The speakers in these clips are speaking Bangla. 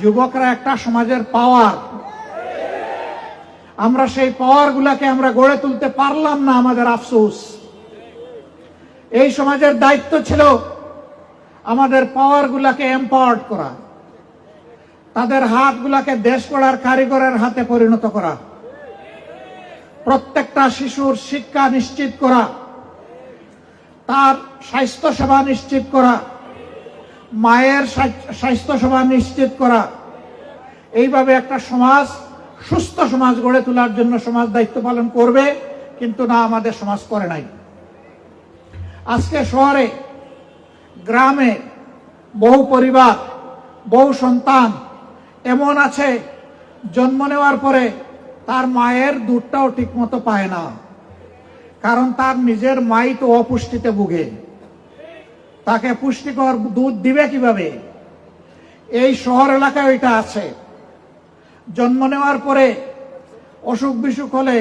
যুবকরা একটা সমাজের পাওয়ার আমরা সেই পাওয়ার গুলাকে আমরা গড়ে তুলতে পারলাম না আমাদের আফসোস। এই সমাজের দায়িত্ব ছিল আমাদের পাওয়ার গুলাকে এম্পাওয়ার্ড করা, তাদের হাতগুলাকে দেশ গড়ার কারিগরের হাতে পরিণত করা, প্রত্যেকটা শিশুর শিক্ষা নিশ্চিত করা, তার স্বাস্থ্য সেবা নিশ্চিত করা মায়ের স্বাস্থ্য সেবা নিশ্চিত করা। এইভাবে একটা সমাজ, সুস্থ সমাজ গড়ে তোলার জন্য সমাজ দায়িত্ব পালন করবে, কিন্তু না আমাদের সমাজ করে নাই। আজকে শহরে, গ্রামে বহু পরিবার, বহু সন্তান এমন আছে, জন্ম নেওয়ার পরে তার মায়ের দুধটাও ঠিকমতো পায় না। কারণ তার নিজের মাই তো অপুষ্টিতে ভুগে। তাকে পুষ্টিকর দুধ দিবে কীভাবে? এই শহর এলাকায় ওইটা আছে। জন্ম নেওয়ার পরে অসুখ বিসুখ হলে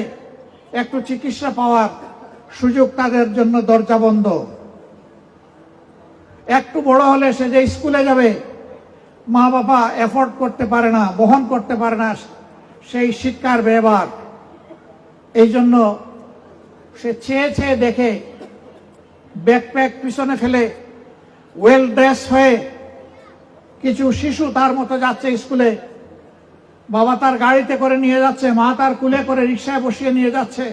একটু চিকিৎসা পাওয়ার সুযোগ তাদের জন্য দরজা বন্ধ। একটু বড় হলে সে যে স্কুলে যাবে, মা বাবা এফোর্ড করতে পারে না, বহন করতে পারে না, সেই শিক্ষার ব্যবহার। এই জন্য সে চেয়ে চেয়ে দেখে ব্যাকপ্যাক পিছনে ফেলে ওয়েল ড্রেস হয়ে কিছু শিশু তার মতো যাচ্ছে স্কুলে। বাবা তার গাড়িতে করে নিয়ে যাচ্ছে, মা তার কুলে করে রিক্সায় বসিয়ে নিয়ে যাচ্ছে,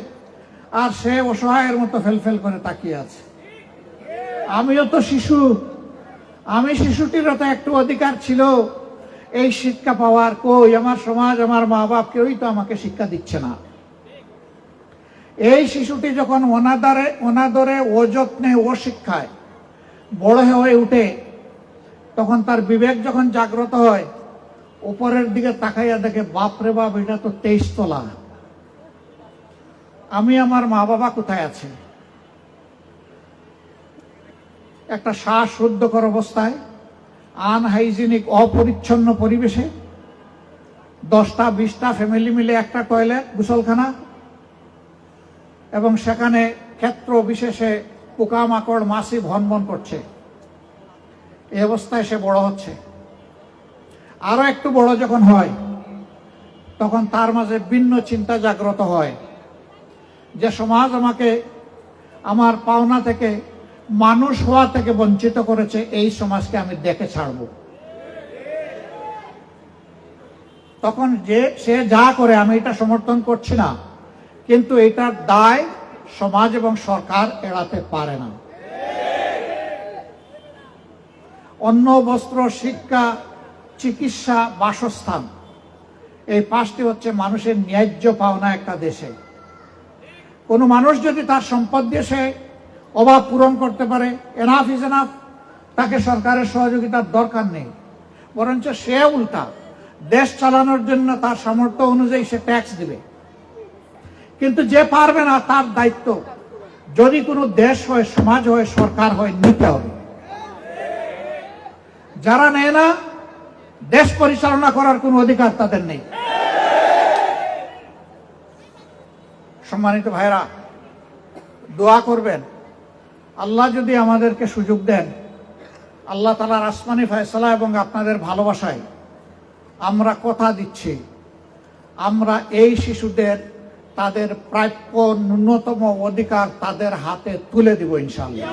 আর সে অসহায়ের মতো ফেলফেল করে তাকিয়ে আছে। আমিও তো শিশু। আমি শিশুটিরও তো একটু অধিকার ছিল। এই শিক্ষা পাওয়ার কই? আমার সমাজ, আমার মা বাপ কেউই তো আমাকে শিক্ষা দিচ্ছে না। এই শিশুটি যখন অনাদারে, অনাদরে, অযত্নে ও শিক্ষায় বড় হয়ে উঠে তখন তার বিবেক যখন জাগ্রত হয়, উপরের দিকে তাকাইয়া দেখে, বাপরে বাপ, এটা তো তেইশ তলা আমি আমার মা বাবা কোথায় আছে? একটা শ্বাস শুদ্ধকর অবস্থায় আনহাইজিনিক অপরিচ্ছন্ন পরিবেশে, দশটা, বিশটা ফ্যামিলি মিলে একটা টয়লেট গুসলখানা, এবং সেখানে ক্ষেত্র বিশেষে পোকামাকড়, মাছি ভনভন করছে। এই অবস্থায় সে বড় হচ্ছে। আরও একটু বড় যখন হয়, তখন তার মাঝে ভিন্ন চিন্তা জাগ্রত হয় যে সমাজ আমাকে আমার পাওনা থেকে, মানুষ হওয়া থেকে বঞ্চিত করেছে, এই সমাজকে আমি দেখে ছাড়ব। তখন যে, সে যা করে আমি এটা সমর্থন করছি না, কিন্তু এটার দায় সমাজ এবং সরকার এড়াতে পারে না। অন্ন, বস্ত্র, শিক্ষা, চিকিৎসা, বাসস্থান, এই পাঁচটি হচ্ছে মানুষের ন্যায্য পাওনা একটা দেশে। কোনো মানুষ যদি তার সম্পদ দিয়ে সে অভাব পূরণ করতে পারে এনাফ ইজ এনাফ তাকে সরকারের সহযোগিতার দরকার নেই। বরঞ্চ সে উল্টা, দেশ চালানোর জন্য তার সামর্থ্য অনুযায়ী সে ট্যাক্স দিবে। কিন্তু যে পারবে না, তার দায়িত্ব। যদি কোনো দেশ হয়, সমাজ হয়, সরকার হয়, নিতে হবে। যারা নেয় না, দেশ পরিচালনা করার কোনো অধিকার তাদের নেই। সম্মানিত ভাইরা দোয়া করবেন। আল্লাহ যদি আমাদেরকে সুযোগ দেন, আল্লাহ তালার আসমানি ফয়সলা এবং আপনাদের ভালোবাসায় আমরা কথা দিচ্ছি। আমরা এই শিশুদের তাদের প্রাপ্য ন্যূনতম অধিকার তাদের হাতে তুলে দিব ইনশাল্লাহ